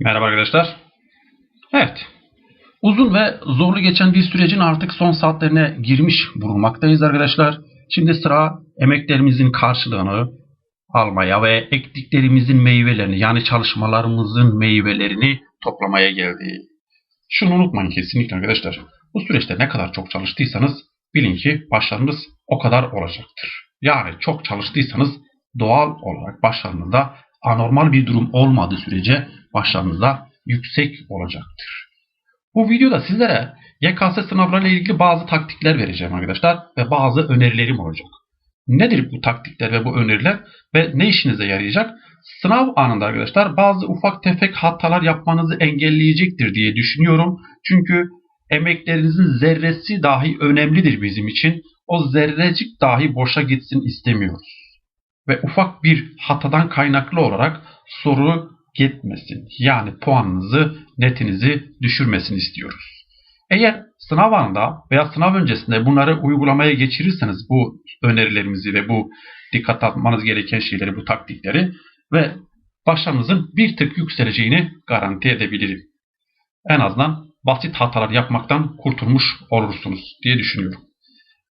Merhaba arkadaşlar. Evet. Uzun ve zorlu geçen bir sürecin artık son saatlerine girmiş bulunmaktayız arkadaşlar. Şimdi sıra emeklerimizin karşılığını almaya ve ektiklerimizin meyvelerini yani çalışmalarımızın meyvelerini toplamaya geldi. Şunu unutmayın kesinlikle arkadaşlar. Bu süreçte ne kadar çok çalıştıysanız bilin ki başarınız o kadar olacaktır. Yani çok çalıştıysanız doğal olarak başarınızda anormal bir durum olmadığı sürece başarınız da yüksek olacaktır. Bu videoda sizlere YKS sınavlarıyla ilgili bazı taktikler vereceğim arkadaşlar ve bazı önerilerim olacak. Nedir bu taktikler ve bu öneriler ve ne işinize yarayacak? Sınav anında arkadaşlar bazı ufak tefek hatalar yapmanızı engelleyecektir diye düşünüyorum. Çünkü emeklerinizin zerresi dahi önemlidir bizim için. O zerrecik dahi boşa gitsin istemiyoruz. Ve ufak bir hatadan kaynaklı olarak soru gitmesin. Yani puanınızı, netinizi düşürmesini istiyoruz. Eğer sınav anında veya sınav öncesinde bunları uygulamaya geçirirseniz bu önerilerimizi ve bu dikkat almanız gereken şeyleri, bu taktikleri ve başarınızın bir tık yükseleceğini garanti edebilirim. En azından basit hatalar yapmaktan kurtulmuş olursunuz diye düşünüyorum.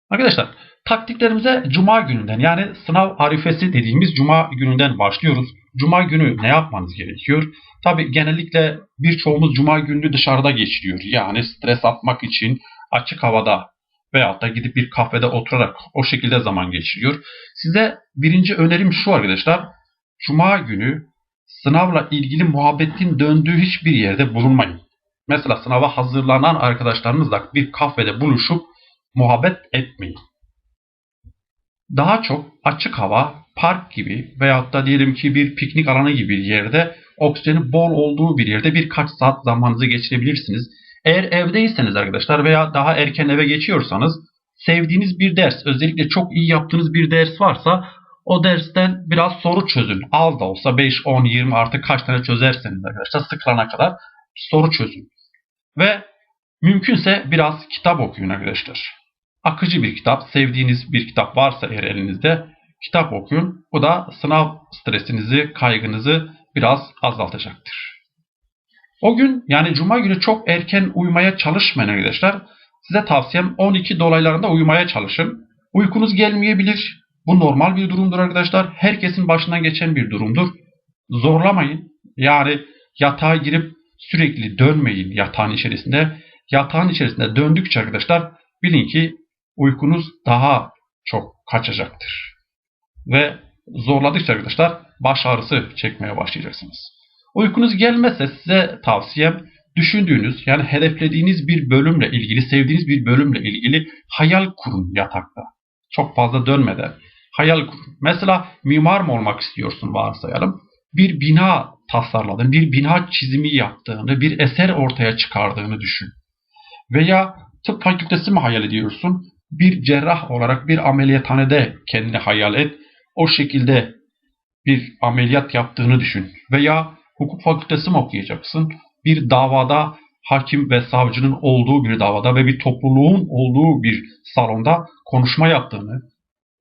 Arkadaşlar taktiklerimize cuma gününden yani sınav arifesi dediğimiz cuma gününden başlıyoruz. Cuma günü ne yapmanız gerekiyor? Tabi genellikle birçoğumuz cuma gününü dışarıda geçiriyor. Yani stres atmak için açık havada veyahut da gidip bir kafede oturarak o şekilde zaman geçiriyor. Size birinci önerim şu arkadaşlar. Cuma günü sınavla ilgili muhabbetin döndüğü hiçbir yerde bulunmayın. Mesela sınava hazırlanan arkadaşlarınızla bir kafede buluşup muhabbet etmeyin. Daha çok açık hava, park gibi veyahut da diyelim ki bir piknik alanı gibi bir yerde oksijeni bol olduğu bir yerde birkaç saat zamanınızı geçirebilirsiniz. Eğer evdeyseniz arkadaşlar veya daha erken eve geçiyorsanız sevdiğiniz bir ders, özellikle çok iyi yaptığınız bir ders varsa o dersten biraz soru çözün. Az da olsa 5, 10, 20 artık kaç tane çözerseniz arkadaşlar sıkılana kadar soru çözün. Ve mümkünse biraz kitap okuyun arkadaşlar. Akıcı bir kitap, sevdiğiniz bir kitap varsa eğer elinizde kitap okuyun. Bu da sınav stresinizi, kaygınızı biraz azaltacaktır. O gün yani cuma günü çok erken uyumaya çalışmayın arkadaşlar. Size tavsiyem 12 dolaylarında uyumaya çalışın. Uykunuz gelmeyebilir. Bu normal bir durumdur arkadaşlar. Herkesin başından geçen bir durumdur. Zorlamayın. Yani yatağa girip sürekli dönmeyin yatağın içerisinde. Yatağın içerisinde döndükçe arkadaşlar bilin ki uykunuz daha çok kaçacaktır. Ve zorladıkça arkadaşlar baş ağrısı çekmeye başlayacaksınız. Uykunuz gelmezse size tavsiyem düşündüğünüz yani hedeflediğiniz bir bölümle ilgili, sevdiğiniz bir bölümle ilgili hayal kurun yatakta. Çok fazla dönmeden hayal kurun. Mesela mimar mı olmak istiyorsun varsayalım. Bir bina tasarladın, bir bina çizimi yaptığını, bir eser ortaya çıkardığını düşün. Veya tıp fakültesi mi hayal ediyorsun? Bir cerrah olarak bir ameliyathanede kendini hayal et. O şekilde bir ameliyat yaptığını düşün. Veya hukuk fakültesi mi okuyacaksın? Bir davada hakim ve savcının olduğu bir davada ve bir topluluğun olduğu bir salonda konuşma yaptığını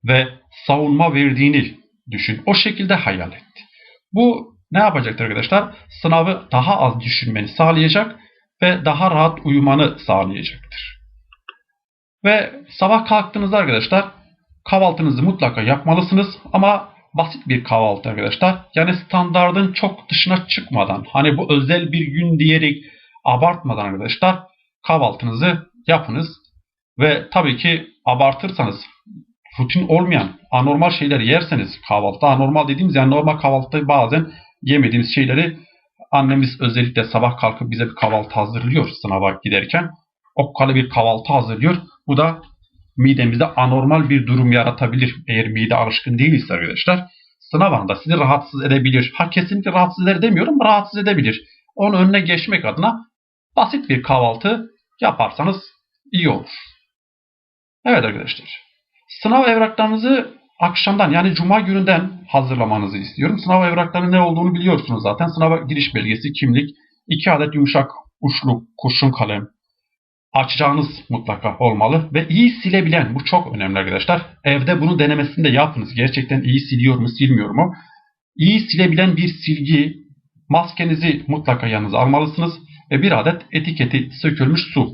ve savunma verdiğini düşün. O şekilde hayal et. Bu ne yapacaktır arkadaşlar? Sınavı daha az düşünmeni sağlayacak ve daha rahat uyumanı sağlayacaktır. Ve sabah kalktığınızda arkadaşlar kahvaltınızı mutlaka yapmalısınız ama basit bir kahvaltı arkadaşlar. Yani standardın çok dışına çıkmadan hani bu özel bir gün diyerek abartmadan arkadaşlar kahvaltınızı yapınız. Ve tabii ki abartırsanız rutin olmayan anormal şeyler yerseniz kahvaltıda anormal dediğimiz yani normal kahvaltıda bazen yemediğimiz şeyleri annemiz özellikle sabah kalkıp bize bir kahvaltı hazırlıyor sınava giderken. Okkalı bir kahvaltı hazırlıyor. Bu da midemizde anormal bir durum yaratabilir. Eğer mide alışkın değilse arkadaşlar. Sınav anında sizi rahatsız edebilir. Ha kesinlikle rahatsız eder demiyorum. Rahatsız edebilir. Onun önüne geçmek adına basit bir kahvaltı yaparsanız iyi olur. Evet arkadaşlar. Sınav evraklarınızı akşamdan yani cuma gününden hazırlamanızı istiyorum. Sınav evraklarının ne olduğunu biliyorsunuz zaten. Sınava giriş belgesi, kimlik, iki adet yumuşak uçlu kurşun kalem, açacağınız mutlaka olmalı ve iyi silebilen bu çok önemli arkadaşlar. Evde bunu denemesini de yapınız. Gerçekten iyi siliyor mu silmiyor mu? İyi silebilen bir silgi Maskenizi mutlaka yanınıza almalısınız ve bir adet etiketi sökülmüş su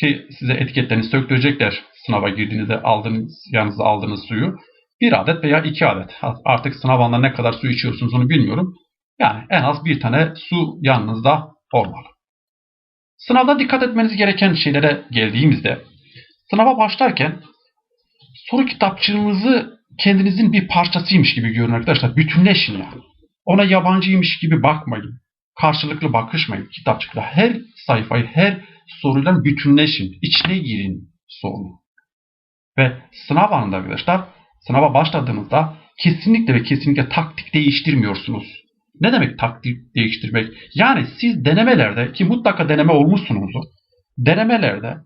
ki size etiketlerini söktürecekler sınava girdiğinizde aldığınız, yanınıza aldığınız suyu. Bir adet veya iki adet. Artık sınav anında ne kadar su içiyorsunuz onu bilmiyorum. Yani en az bir tane su yanınızda olmalı. Sınavda dikkat etmeniz gereken şeylere geldiğimizde sınava başlarken soru kitapçığınızı kendinizin bir parçasıymış gibi görün arkadaşlar. Bütünleşin yani. Ona yabancıymış gibi bakmayın. Karşılıklı bakışmayın kitapçıkla. Her sayfayı, her soruyla bütünleşin. İçine girin sorunu. Ve sınav anında arkadaşlar, sınava başladığınızda kesinlikle ve kesinlikle taktik değiştirmiyorsunuz. Ne demek taktik değiştirmek? Yani siz denemelerde ki mutlaka deneme olmuşsunuzdur. Denemelerde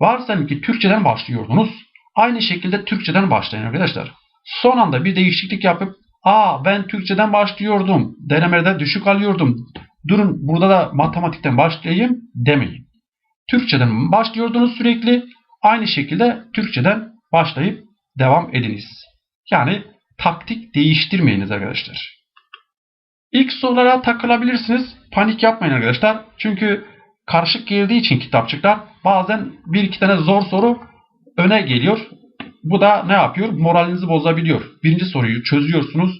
varsayalım ki Türkçeden başlıyordunuz. Aynı şekilde Türkçeden başlayın arkadaşlar. Son anda bir değişiklik yapıp aa ben Türkçeden başlıyordum. Denemelerde düşük alıyordum. Durun burada da matematikten başlayayım demeyin. Türkçeden başlıyordunuz sürekli. Aynı şekilde Türkçeden başlayıp devam ediniz. Yani taktik değiştirmeyiniz arkadaşlar. İlk sorulara takılabilirsiniz. Panik yapmayın arkadaşlar. Çünkü karışık geldiği için kitapçıklar bazen bir iki tane zor soru öne geliyor. Bu da ne yapıyor? Moralinizi bozabiliyor. Birinci soruyu çözüyorsunuz,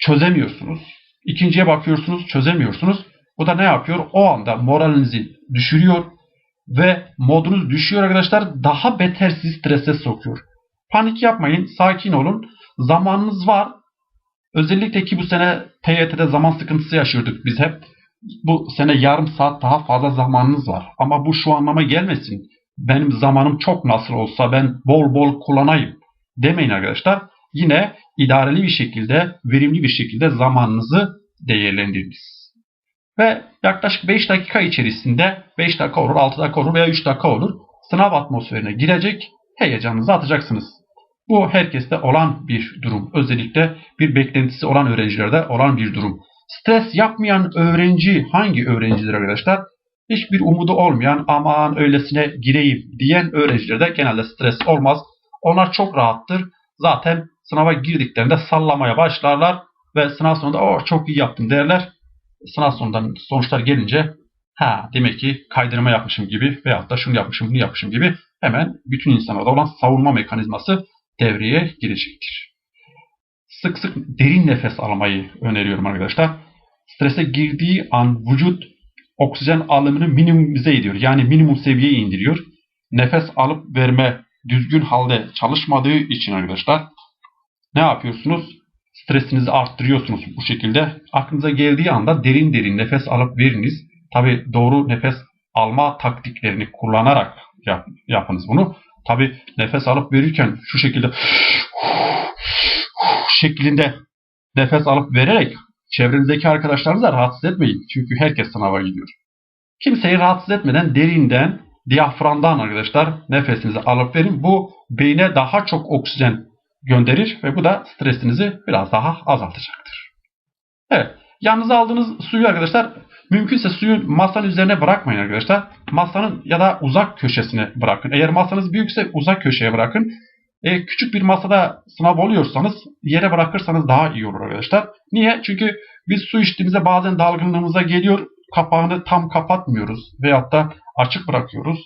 çözemiyorsunuz. İkinciye bakıyorsunuz, çözemiyorsunuz. Bu da ne yapıyor? O anda moralinizi düşürüyor ve modunuz düşüyor arkadaşlar. Daha beter sizi strese sokuyor. Panik yapmayın, sakin olun. Zamanınız var. Özellikle ki bu sene TYT'de zaman sıkıntısı yaşıyorduk biz hep. Bu sene yarım saat daha fazla zamanınız var. Ama bu şu anlama gelmesin. Benim zamanım çok nasıl olsa ben bol bol kullanayım demeyin arkadaşlar. Yine idareli bir şekilde, verimli bir şekilde zamanınızı değerlendiriniz. Ve yaklaşık 5 dakika içerisinde 5 dakika olur, 6 dakika olur veya 3 dakika olur sınav atmosferine girecek, heyecanınızı atacaksınız. Bu herkeste olan bir durum. Özellikle bir beklentisi olan öğrencilerde olan bir durum. Stres yapmayan öğrenci hangi öğrencidir arkadaşlar? Hiçbir umudu olmayan aman öylesine gireyim diyen öğrencilerde genelde stres olmaz. Onlar çok rahattır. Zaten sınava girdiklerinde sallamaya başlarlar ve sınav sonunda oh, çok iyi yaptım derler. Sınav sonundan sonuçlar gelince ha demek ki kaydırma yapmışım gibi veyahut da şunu yapmışım bunu yapmışım gibi hemen bütün insanlarda olan savunma mekanizması devreye girecektir. Sık sık derin nefes almayı öneriyorum arkadaşlar. Strese girdiği an vücut oksijen alımını minimize ediyor. Yani minimum seviyeye indiriyor. Nefes alıp verme düzgün halde çalışmadığı için arkadaşlar ne yapıyorsunuz? Stresinizi arttırıyorsunuz bu şekilde. Aklınıza geldiği anda derin derin nefes alıp veriniz. Tabi doğru nefes alma taktiklerini kullanarak yap, yapınız bunu. Tabi nefes alıp verirken şu şekilde şeklinde nefes alıp vererek çevrenizdeki arkadaşlarınızı rahatsız etmeyin. Çünkü herkes sınava gidiyor. Kimseyi rahatsız etmeden derinden, diyaframdan arkadaşlar nefesinizi alıp verin. Bu beyne daha çok oksijen gönderir ve bu da stresinizi biraz daha azaltacaktır. Evet. Yanınıza aldığınız suyu arkadaşlar mümkünse suyu masanın üzerine bırakmayın arkadaşlar. Masanın ya da uzak köşesine bırakın. Eğer masanız büyükse uzak köşeye bırakın. E, küçük bir masada sınav oluyorsanız yere bırakırsanız daha iyi olur arkadaşlar. Niye? Çünkü biz su içtiğimizde bazen dalgınlığımıza geliyor. Kapağını tam kapatmıyoruz veyahut da açık bırakıyoruz.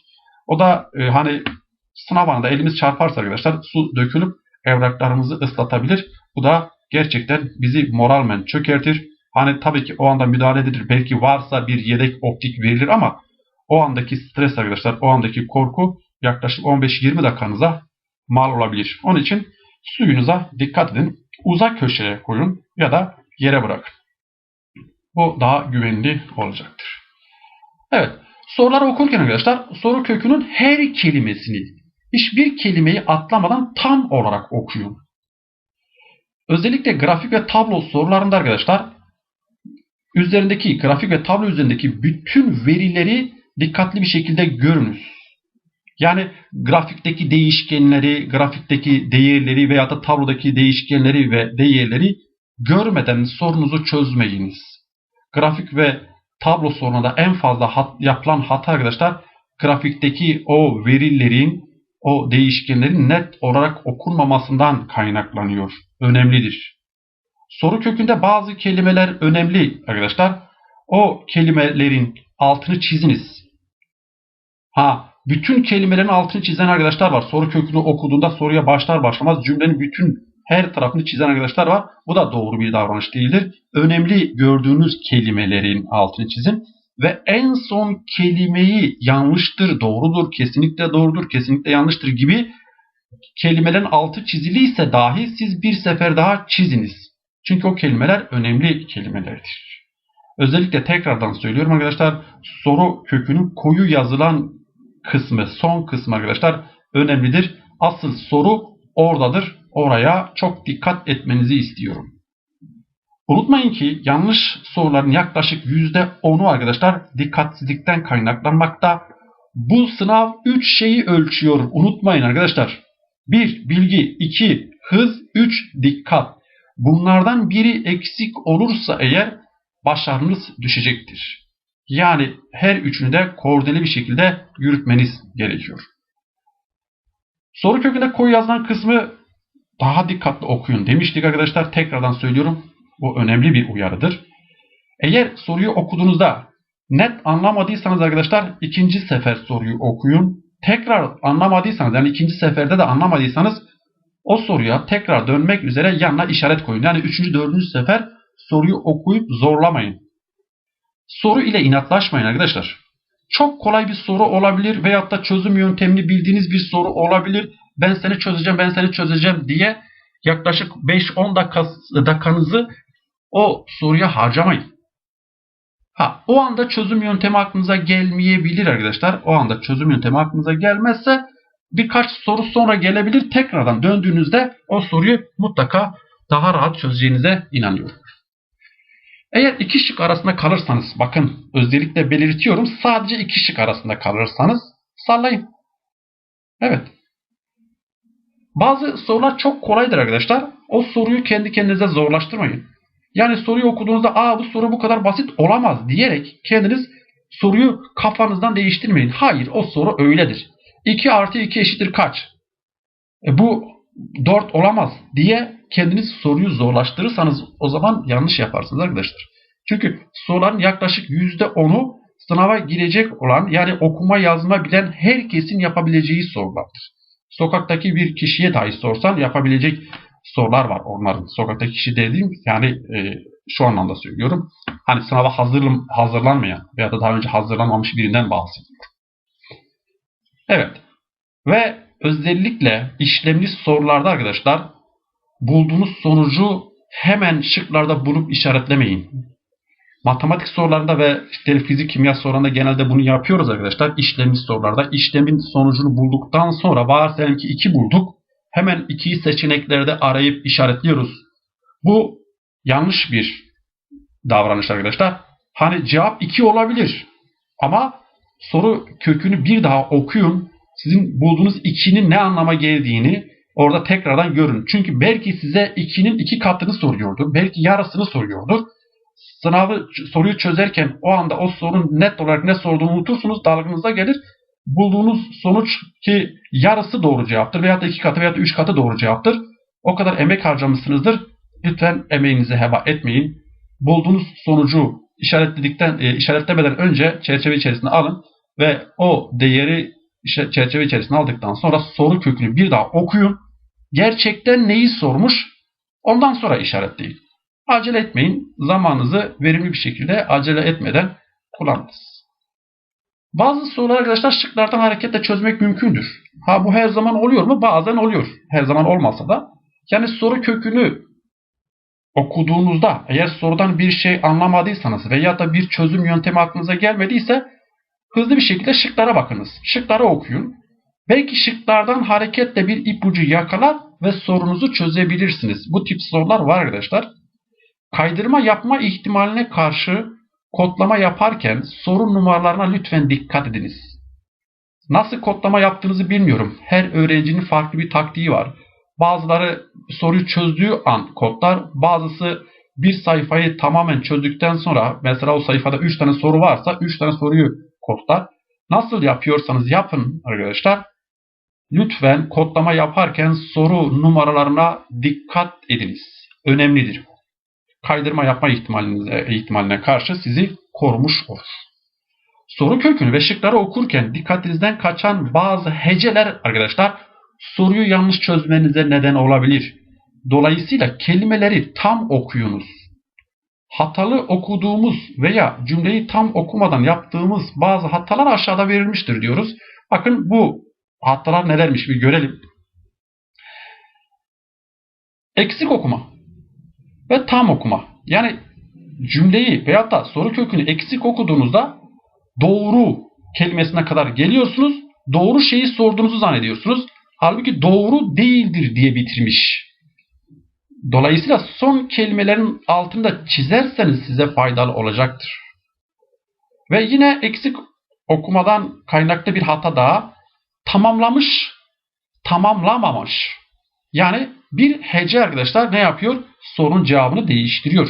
O da e, hani sınav anında elimiz çarparsa arkadaşlar su dökülüp evraklarımızı ıslatabilir. Bu da gerçekten bizi moralmen çökertir. Hani tabii ki o anda müdahale edilir. Belki varsa bir yedek optik verilir ama o andaki stres arkadaşlar, o andaki korku yaklaşık 15-20 dakikanıza mal olabilir. Onun için suyunuza dikkat edin. Uzak köşeye koyun ya da yere bırakın. Bu daha güvenli olacaktır. Evet. Soruları okurken arkadaşlar soru kökünün her kelimesini hiçbir kelimeyi atlamadan tam olarak okuyun. Özellikle grafik ve tablo sorularında arkadaşlar üzerindeki grafik ve tablo üzerindeki bütün verileri dikkatli bir şekilde görünüz. Yani grafikteki değişkenleri, grafikteki değerleri veya da tablodaki değişkenleri ve değerleri görmeden sorunuzu çözmeyiniz. Grafik ve tablo sorununda en fazla hat, yapılan hata arkadaşlar grafikteki o verilerin, o değişkenlerin net olarak okunmamasından kaynaklanıyor. Önemlidir. Soru kökünde bazı kelimeler önemli arkadaşlar. O kelimelerin altını çiziniz. Ha, bütün kelimelerin altını çizen arkadaşlar var. Soru kökünü okuduğunda soruya başlar başlamaz cümlenin bütün her tarafını çizen arkadaşlar var. Bu da doğru bir davranış değildir. Önemli gördüğünüz kelimelerin altını çizin ve en son kelimeyi yanlıştır, doğrudur, kesinlikle doğrudur, kesinlikle yanlıştır gibi kelimelerin altı çiziliyse dahi siz bir sefer daha çiziniz. Çünkü o kelimeler önemli kelimelerdir. Özellikle tekrardan söylüyorum arkadaşlar soru kökünün koyu yazılan kısmı, son kısmı arkadaşlar önemlidir. Asıl soru oradadır. Oraya çok dikkat etmenizi istiyorum. Unutmayın ki yanlış soruların yaklaşık %10'u arkadaşlar dikkatsizlikten kaynaklanmakta. Bu sınav 3 şeyi ölçüyor. Unutmayın arkadaşlar. 1. Bilgi 2. Hız 3. Dikkat. Bunlardan biri eksik olursa eğer başarınız düşecektir. Yani her üçünü de koordineli bir şekilde yürütmeniz gerekiyor. Soru kökünde koyu yazılan kısmı daha dikkatli okuyun demiştik arkadaşlar. Tekrardan söylüyorum. Bu önemli bir uyarıdır. Eğer soruyu okuduğunuzda net anlamadıysanız arkadaşlar ikinci sefer soruyu okuyun. Tekrar anlamadıysanız yani ikinci seferde de anlamadıysanız o soruya tekrar dönmek üzere yanına işaret koyun. Yani üçüncü, dördüncü sefer soruyu okuyup zorlamayın. Soru ile inatlaşmayın arkadaşlar. Çok kolay bir soru olabilir veyahut da çözüm yöntemini bildiğiniz bir soru olabilir. Ben seni çözeceğim, ben seni çözeceğim diye yaklaşık 5-10 dakikanızı o soruya harcamayın. Ha, o anda çözüm yöntemi aklınıza gelmeyebilir arkadaşlar. O anda çözüm yöntemi aklınıza gelmezse birkaç soru sonra gelebilir. Tekrardan döndüğünüzde o soruyu mutlaka daha rahat çözeceğinize inanıyorum. Eğer iki şık arasında kalırsanız, bakın özellikle belirtiyorum, sadece iki şık arasında kalırsanız sallayın. Evet. Bazı sorular çok kolaydır arkadaşlar. O soruyu kendi kendinize zorlaştırmayın. Yani soruyu okuduğunuzda aa bu soru bu kadar basit olamaz diyerek kendiniz soruyu kafanızdan değiştirmeyin. Hayır o soru öyledir. 2 artı 2 eşittir kaç? E bu 4 olamaz diye kendiniz soruyu zorlaştırırsanız o zaman yanlış yaparsınız arkadaşlar. Çünkü soruların yaklaşık %10'u sınava girecek olan yani okuma yazma bilen herkesin yapabileceği sorulardır. Sokaktaki bir kişiye dahi sorsan yapabilecek sorular var onların. Sokaktaki kişi dediğim yani e, şu anlamda söylüyorum. Hani sınava hazırlan, hazırlanmayan veya da daha önce hazırlanmamış birinden bahsediyorum. Evet. Ve özellikle işlemli sorularda arkadaşlar bulduğunuz sonucu hemen şıklarda bulup işaretlemeyin. Matematik sorularında ve işte fizik kimya sorularında genelde bunu yapıyoruz arkadaşlar. İşlemli sorularda işlemin sonucunu bulduktan sonra varsayalım ki 2 bulduk. Hemen ikiyi seçeneklerde arayıp işaretliyoruz. Bu yanlış bir davranış arkadaşlar. Hani cevap 2 olabilir. Ama soru kökünü bir daha okuyun. Sizin bulduğunuz 2'nin ne anlama geldiğini orada tekrardan görün. Çünkü belki size 2'nin 2 katını soruyordur. Belki yarısını soruyordur. Sınavı soruyu çözerken o anda o sorunun net olarak ne sorduğunu unutursunuz. Dalgınıza gelir. Bulduğunuz sonuç ki yarısı doğru cevaptır veya da iki katı veya da üç katı doğru cevaptır. O kadar emek harcamışsınızdır. Lütfen emeğinizi heba etmeyin. Bulduğunuz sonucu işaretledikten e, işaretlemeden önce çerçeve içerisine alın ve o değeri çerçeve içerisine aldıktan sonra soru kökünü bir daha okuyun. Gerçekten neyi sormuş? Ondan sonra işaretleyin. Acele etmeyin. Zamanınızı verimli bir şekilde acele etmeden kullanınız. Bazı sorular arkadaşlar şıklardan hareketle çözmek mümkündür. Ha bu her zaman oluyor mu? Bazen oluyor. Her zaman olmasa da. Yani soru kökünü okuduğunuzda eğer sorudan bir şey anlamadıysanız veya da bir çözüm yöntemi aklınıza gelmediyse hızlı bir şekilde şıklara bakınız. Şıkları okuyun. Belki şıklardan hareketle bir ipucu yakalar ve sorunuzu çözebilirsiniz. Bu tip sorular var arkadaşlar. Kaydırma yapma ihtimaline karşı kodlama yaparken soru numaralarına lütfen dikkat ediniz. Nasıl kodlama yaptığınızı bilmiyorum. Her öğrencinin farklı bir taktiği var. Bazıları soruyu çözdüğü an kodlar, bazısı bir sayfayı tamamen çözdükten sonra mesela o sayfada 3 tane soru varsa 3 tane soruyu kodlar. Nasıl yapıyorsanız yapın arkadaşlar. Lütfen kodlama yaparken soru numaralarına dikkat ediniz. Önemlidir. kaydırma yapma ihtimaline karşı sizi korumuş olur. Soru kökünü ve şıkları okurken dikkatinizden kaçan bazı heceler arkadaşlar soruyu yanlış çözmenize neden olabilir. Dolayısıyla kelimeleri tam okuyunuz. Hatalı okuduğumuz veya cümleyi tam okumadan yaptığımız bazı hatalar aşağıda verilmiştir diyoruz. Bakın bu hatalar nelermiş bir görelim. Eksik okuma ve tam okuma. Yani cümleyi veyahut da soru kökünü eksik okuduğunuzda doğru kelimesine kadar geliyorsunuz. Doğru şeyi sorduğunuzu zannediyorsunuz. Halbuki doğru değildir diye bitirmiş. Dolayısıyla son kelimelerin altında çizerseniz size faydalı olacaktır. Ve yine eksik okumadan kaynaklı bir hata daha tamamlamış, tamamlamamış. Yani bir hece arkadaşlar ne yapıyor? Sorunun cevabını değiştiriyor.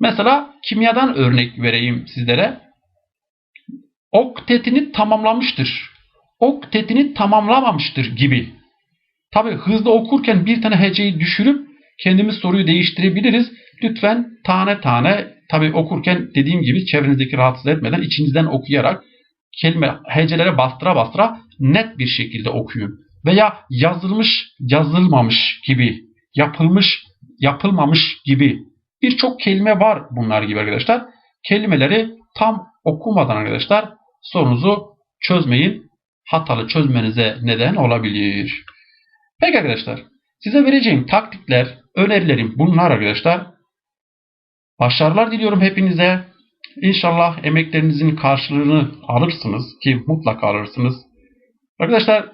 Mesela kimyadan örnek vereyim sizlere. Oktetini tamamlamıştır. Oktetini tamamlamamıştır gibi. Tabi hızlı okurken bir tane heceyi düşürüp kendimiz soruyu değiştirebiliriz. Lütfen tane tane tabi okurken dediğim gibi çevrenizdeki rahatsız etmeden içinizden okuyarak kelime hecelere bastıra bastıra net bir şekilde okuyun. Veya yazılmış yazılmamış gibi yapılmış yapılmamış gibi birçok kelime var bunlar gibi arkadaşlar. Kelimeleri tam okumadan arkadaşlar sorunuzu çözmeyin. Hatalı çözmenize neden olabilir. Peki arkadaşlar size vereceğim taktikler, önerilerim bunlar arkadaşlar. Başarılar diliyorum hepinize. İnşallah emeklerinizin karşılığını alırsınız ki mutlaka alırsınız. Arkadaşlar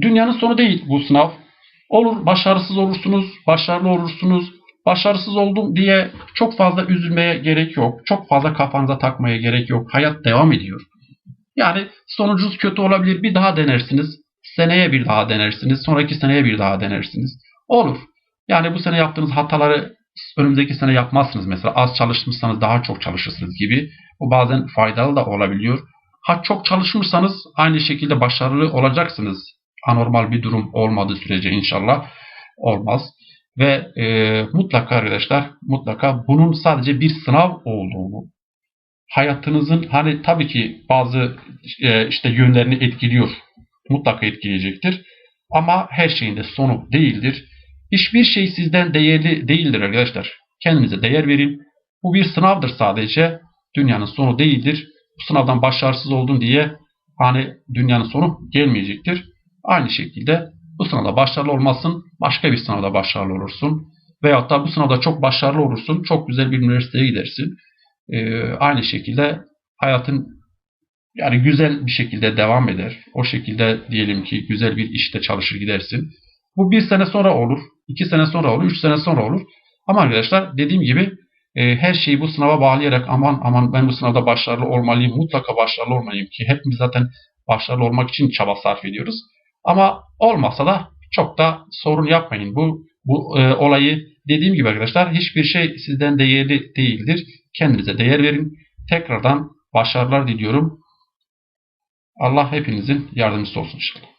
dünyanın sonu değil bu sınav. Olur başarısız olursunuz, başarılı olursunuz. Başarısız oldum diye çok fazla üzülmeye gerek yok. Çok fazla kafanıza takmaya gerek yok. Hayat devam ediyor. Yani sonucunuz kötü olabilir. Bir daha denersiniz. Seneye bir daha denersiniz. Sonraki seneye bir daha denersiniz. Olur. Yani bu sene yaptığınız hataları önümüzdeki sene yapmazsınız. Mesela az çalışmışsanız daha çok çalışırsınız gibi. Bu bazen faydalı da olabiliyor. Ha çok çalışmışsanız aynı şekilde başarılı olacaksınız. Anormal bir durum olmadığı sürece inşallah olmaz. Ve e, mutlaka arkadaşlar mutlaka bunun sadece bir sınav olduğunu hayatınızın hani tabii ki bazı e, işte yönlerini etkiliyor. Mutlaka etkileyecektir. Ama her şeyin de sonu değildir. Hiçbir şey sizden değerli değildir arkadaşlar. Kendinize değer verin. Bu bir sınavdır sadece. Dünyanın sonu değildir. Bu sınavdan başarısız oldun diye hani dünyanın sonu gelmeyecektir. Aynı şekilde bu sınavda başarılı olmasın, başka bir sınavda başarılı olursun. Veyahut da bu sınavda çok başarılı olursun, çok güzel bir üniversiteye gidersin. Ee, aynı şekilde hayatın yani güzel bir şekilde devam eder. O şekilde diyelim ki güzel bir işte çalışır gidersin. Bu bir sene sonra olur, iki sene sonra olur, üç sene sonra olur. Ama arkadaşlar dediğim gibi e, her şeyi bu sınava bağlayarak aman aman ben bu sınavda başarılı olmalıyım, mutlaka başarılı olmalıyım ki hepimiz zaten başarılı olmak için çaba sarf ediyoruz. Ama olmasa da çok da sorun yapmayın. Bu bu e, olayı dediğim gibi arkadaşlar hiçbir şey sizden değerli değildir. Kendinize değer verin. Tekrardan başarılar diliyorum. Allah hepinizin yardımcısı olsun inşallah.